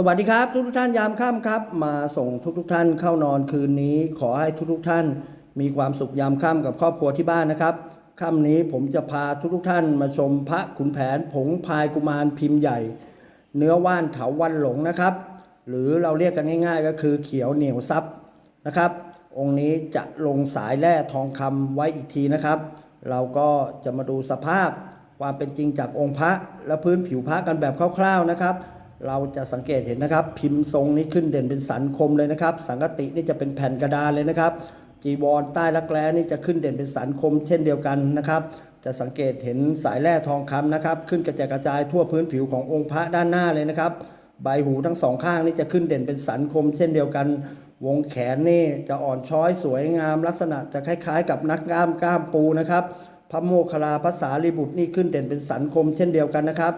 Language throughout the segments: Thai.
สวัสดีครับทุกทุกท่านยามค่ำครับ มาส่งทุกทุกท่านเข้านอนคืนนี้ ขอให้ทุกทุกท่าน มีความสุขยามค่ำกับครอบครัวที่บ้านนะครับค่ำนี้ผมจะพาทุกทุกท่านมาชมพระขุนแผนผงพายกุมารพิมพ์ใหญ่ เนื้อว่านเถาวันหลงนะครับ หรือเราเรียกกันง่ายๆ ก็คือเขียวเหนียวซับนะครับ องค์นี้จะลงสายแร่ทองคำไว้อีกทีนะครับ เราก็จะมาดูสภาพความเป็นจริงจากองค์พระและพื้นผิวพระกันแบบคร่าว ๆนะครับ เราจะสังเกตเห็นนะครับ พิมพ์ทรงนี้ขึ้นเด่นเป็นสันคมเลยนะครับ สังกตินี่จะเป็นแผ่นกระดานเลยนะครับ จีวรใต้รักแร้นี่จะขึ้นเด่นเป็นสันคม เช่นเดียวกันนะครับ จะสังเกตเห็นสายแร่ทองคำนะครับ ขึ้นกระจายกระจายทั่วพื้นผิวขององค์พระด้านหน้าเลยนะครับ ใบหูทั้งสองข้างนี่จะขึ้นเด่นเป็นสันคม เช่นเดียวกัน วงแขนนี่จะอ่อนช้อยสวยงาม ลักษณะจะคล้ายๆ กับนักกล้ามกล้ามปูนะครับ พระโมคคลาภาษาลีบุตรนี่ขึ้นเด่นเป็นสันคม เช่นเดียวกันนะครับ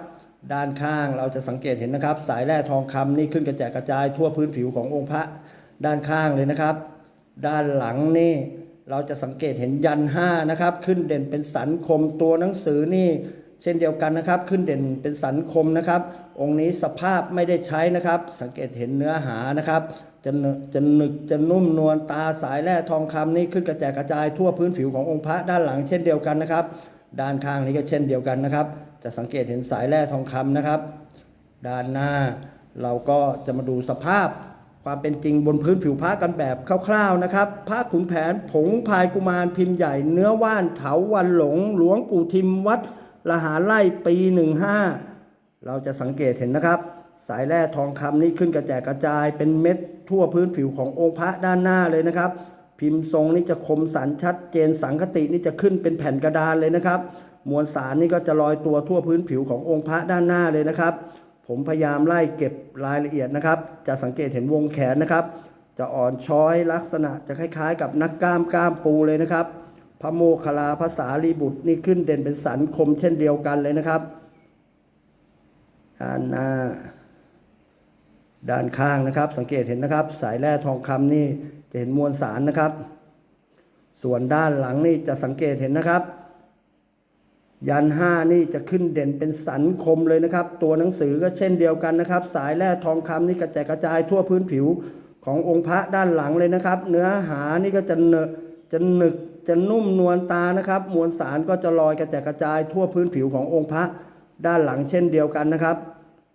ด้านข้างเราจะสังเกตเห็นนะครับ สายแร่ทองคำนี่ขึ้นกระจายกระจายทั่วพื้นผิวขององค์พระด้านข้างเลยนะครับ ด้านหลังนี่เราจะสังเกตเห็นยันห้านะครับ ขึ้นเด่นเป็นสันคมตัวหนังสือนี่ เช่นเดียวกันนะครับ ขึ้นเด่นเป็นสันคมนะครับ องค์นี้สภาพไม่ได้ใช้นะครับ สังเกตเห็นเนื้อหานะครับจะหนึจะหนึกจะนุ่มนวลตาสายแร่ทองคำนี่ขึ้นกระจายกระจายทั่วพื้นผิวขององค์พระด้านหลังเช่นเดียวกันนะครับ ด้านข้างนี้ก็เช่นเดียวกันนะครับ จะสังเกตเห็นสายแร่ทองคำนะครับ ด้านหน้าเราก็จะมาดูสภาพความเป็นจริงบนพื้นผิวพระกันแบบคร่าวๆนะครับพระขุนแผนผงพายกุมารพิมพ์ใหญ่เนื้อว่านเถาวันหลง หลวงปู่ทิมวัดละหาไล่ปี 15 เราจะสังเกตเห็นนะครับ สายแร่ทองคำนี่ขึ้นกระแจกกระจายเป็นเม็ดทั่วพื้นผิวขององค์พระด้านหน้าเลยนะครับ พิมพ์ทรงนี่จะคมสันชัดเจนสังคตินี่จะขึ้นเป็นแผ่นกระดานเลยนะครับ มวลสารนี่ก็จะลอยตัวทั่วพื้นผิวขององค์พระด้านหน้าเลยนะครับ ผมพยายามไล่เก็บรายละเอียดนะครับ จะสังเกตเห็นวงแขนนะครับ จะอ่อนช้อยลักษณะจะคล้ายๆ กับนักกล้ามกล้ามปูเลยนะครับ พระโมคคลลาภาษาลีบุตรนี่ขึ้นเด่นเป็นสันคมเช่นเดียวกันเลยนะครับด้านหน้า ด้านข้างนะครับ สังเกตเห็นนะครับ สายแร่ทองคำนี่จะเห็นมวลสารนะครับ ส่วนด้านหลังนี่จะสังเกตเห็นนะครับ ยันห้านี่จะขึ้นเด่นเป็นสันคมเลยนะครับ ตัวหนังสือก็เช่นเดียวกันนะครับ สายแร่ทองคำนี่กระจายกระจายทั่วพื้นผิวขององค์พระด้านหลังเลยนะครับ เนื้อหานี่ก็จะเนจะหนึกจะนุ่มนวลตานะครับ มวลสารก็จะลอยกระจายกระจายทั่วพื้นผิวขององค์พระด้านหลังเช่นเดียวกันนะครับ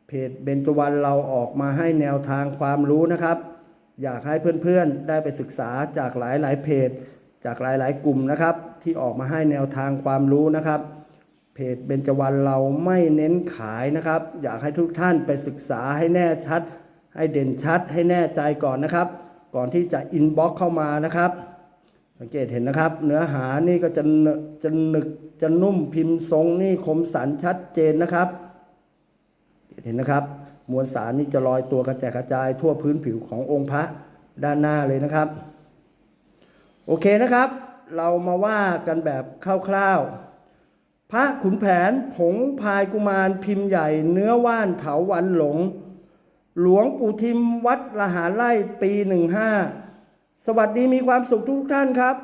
เพจเบญจวรรณเราออกมาให้แนวทางความรู้นะครับ อยากให้เพื่อนๆได้ไปศึกษาจากหลายๆเพจ จากหลายๆกลุ่มนะครับ ที่ออกมาให้แนวทางความรู้นะครับ เพจเบญจวรรณเราไม่เน้นขายนะครับ อยากให้ทุกท่านไปศึกษาให้แน่ชัด ให้เด่นชัด ให้แน่ใจก่อนนะครับ ก่อนที่จะอินบ็อกเข้ามานะครับ สังเกตเห็นนะครับ เนื้อหานี่ก็จะเนอะจะหนึกจะนุ่มพิมพ์ทรงนี่คมสันชัดเจนนะครับ เห็นนะครับ มวลสารนี่จะลอยตัวกระจายกระจายทั่วพื้นผิวขององค์พระด้านหน้าเลยนะครับ โอเคนะครับ เรามาว่ากันแบบคร่าวๆพระขุนแผนผงพายกุมารพิมพ์ใหญ่เนื้อว่านเถาวันหลง หลวงปู่ทิมวัดละหาไล่ปี 15 สวัสดีมีความสุขทุกท่านครับ